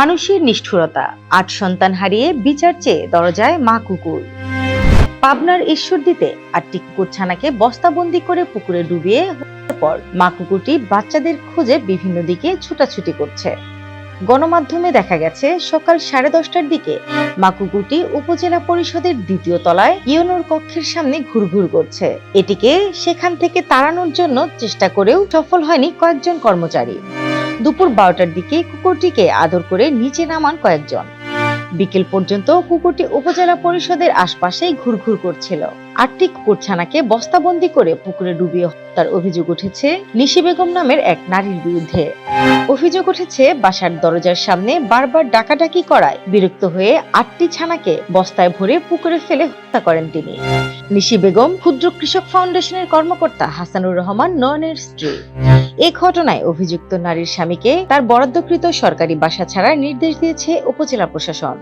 মানুষের নিষ্ঠুরতা। আট সন্তান হারিয়ে বিচার চেয়ে দরজায় মা কুকুর। পাবনার ঈশ্বরদীতে আটটি কুকুর ছানাকে বস্তাবন্দি করে পুকুরে ডুবিয়ে পর মা কুকুরটি বাচ্চাদের খোঁজে বিভিন্ন দিকে ছুটাছুটি করছে। গণমাধ্যমে দেখা গেছে, সকাল সাড়ে দশটার দিকে মা কুকুরটি উপজেলা পরিষদের দ্বিতীয় তলায় ইয়নোর কক্ষের সামনে ঘুরঘুর করছে। এটিকে সেখান থেকে তাড়ানোর জন্য চেষ্টা করেও সফল হয়নি কয়েকজন কর্মচারী। দুপুর বারোটার দিকে কুকুরটিকে আদর করে নিচে নামান কয়েকজন। বিকেল পর্যন্ত কুকুরটি উপজেলা পরিষদের আশপাশেই ঘুরঘুর করছিল। আটটি কুকুরছানাকে বস্তাবন্দি করে পুকুরে ডুবিয়ে হত্যার অভিযোগ উঠেছে নিশি বেগম নামের এক নারীর বিরুদ্ধে। অভিযোগ উঠেছে, বাসার দরজার সামনে বারবার ডাকাডাকি করায় বিরক্ত হয়ে আটটি ছানাকে বস্তায় ভরে পুকুরে ফেলে হত্যা করেন তিনি। নিশি বেগম ক্ষুদ্র কৃষক ফাউন্ডেশনের কর্মকর্তা হাসানুর রহমান নয়নের স্ত্রী। এ ঘটনায় অভিযুক্ত নারীর স্বামীকে তার বরাদ্দকৃত সরকারি বাসা ছাড়ার নির্দেশ দিয়েছে উপজেলা প্রশাসন।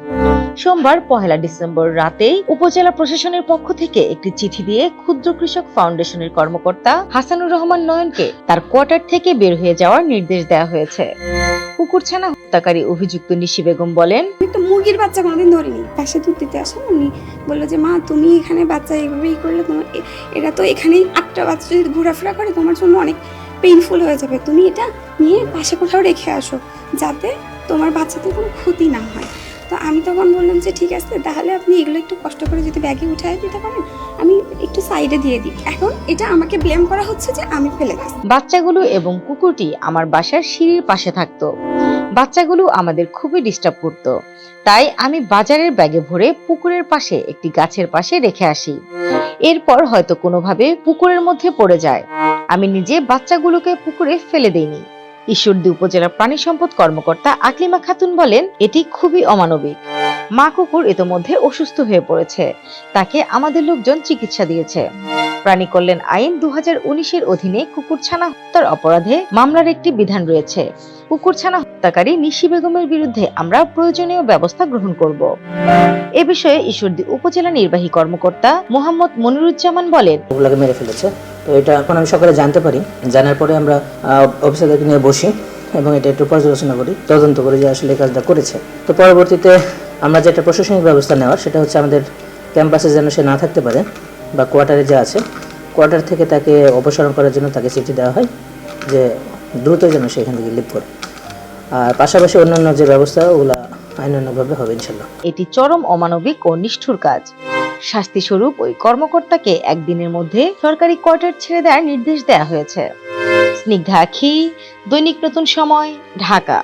সোমবার, পহেলা ডিসেম্বর রাতেই উপজেলা প্রশাসনের পক্ষ থেকে একটি চিঠি দিয়ে ক্ষুদ্র কৃষক ফাউন্ডেশনের কর্মকর্তা হাসানুর রহমান নয়নকে তার কোয়ার্টার থেকে বের হয়ে যাওয়ার নির্দেশ দেওয়া হয়েছে। কুকুরছানা হত্যাকারী অভিযুক্ত নিশি বেগম বলেন তো মুরগির বাচ্চা কোনোদিন ধরিনি। পাশে দুধ দিতে আসেন উনি। বলল যে, মা, তুমি এখানে বাচ্চা এইভাবেই করলে তোমার এটা তো এখানেই আটটা বাচ্চা যদি ঘোরাফেরা করে, তোমার জন্য অনেক পেইনফুল হয়ে যাবে। তুমি এটা নিয়ে পাশে কোথাও রেখে আসো, যাতে তোমার বাচ্চাদের কোনো ক্ষতি না হয়। তো আমি তখন বললাম যে, ঠিক আছে, তাহলে আপনি এগুলো একটু কষ্ট করে যদি ব্যাগে উঠায় দিতে পারেন, আমি একটু সাইডে দিয়ে দিই। এখন এটা আমাকে ব্লেম করা হচ্ছে যে, আমি ফেলে দিই। বাচ্চাগুলো এবং কুকুরটি আমার বাসার সিঁড়ির পাশে থাকতো। বাচ্চাগুলো আমাদের খুবই ডিস্টার্ব করত। তাই আমি বাজারের ব্যাগে ভরে পুকুরের পাশে একটি গাছের পাশে রেখে আসি। এরপর হয়তো কোনোভাবে পুকুরের মধ্যে পড়ে যায়। আমি নিজে বাচ্চাগুলোকে পুকুরে ফেলে দেইনি। ঈশ্বরদী উপজেলা প্রাণী সম্পদ কর্মকর্তা আকলিমা খাতুন বলেন, এটি খুবই অমানবিক। মা কুকুর ইতোমধ্যে অসুস্থ হয়ে পড়েছে। তাকে আমাদের লোকজন চিকিৎসা দিয়েছে। প্রাণী কল্যাণ আইন দু উনিশের অধীনে কুকুরছানা হত্যার অপরাধে মামলার একটি বিধান রয়েছে। কুকুরছানা হত্যাকারী নিশি বেগমের বিরুদ্ধে আমরা প্রয়োজনীয় ব্যবস্থা গ্রহণ করব। এ বিষয়ে ঈশ্বরদী উপজেলা নির্বাহী কর্মকর্তা মোহাম্মদ মনিরুজ্জামান বলেন মেরে ফেলেছে। তো এটা এখন আমি সকালে জানতে পারি। জানার পরে আমরা অফিসারদেরকে নিয়ে বসি এবং এটা একটু পর্যালোচনা করি, তদন্ত করি যে আসলে কাজটা করেছে। তো পরবর্তীতে আমরা যেটা প্রশাসনিক ব্যবস্থা নেওয়ার, সেটা হচ্ছে আমাদের ক্যাম্পাসে যেন সে না থাকতে পারে বা কোয়ার্টারে যে আছে, কোয়ার্টার থেকে তাকে অপসারণ করার জন্য তাকে চিঠি দেওয়া হয় যে দ্রুত যেন সে এখান থেকে লিভ করে। আর পাশাপাশি অন্যান্য যে ব্যবস্থা, ওগুলো আইনানুগভাবে হবে ইনশাল্লাহ। এটি চরম অমানবিক ও নিষ্ঠুর কাজ। শাস্তি স্বরূপ ওই কর্মকর্তাকে একদিনের মধ্যে সরকারি কোয়ার্টার ছেড়ে দেওয়ার নির্দেশ দেওয়া হয়েছে। স্নিগ্ধা আখি, দৈনিক নতুন সময়, ঢাকা।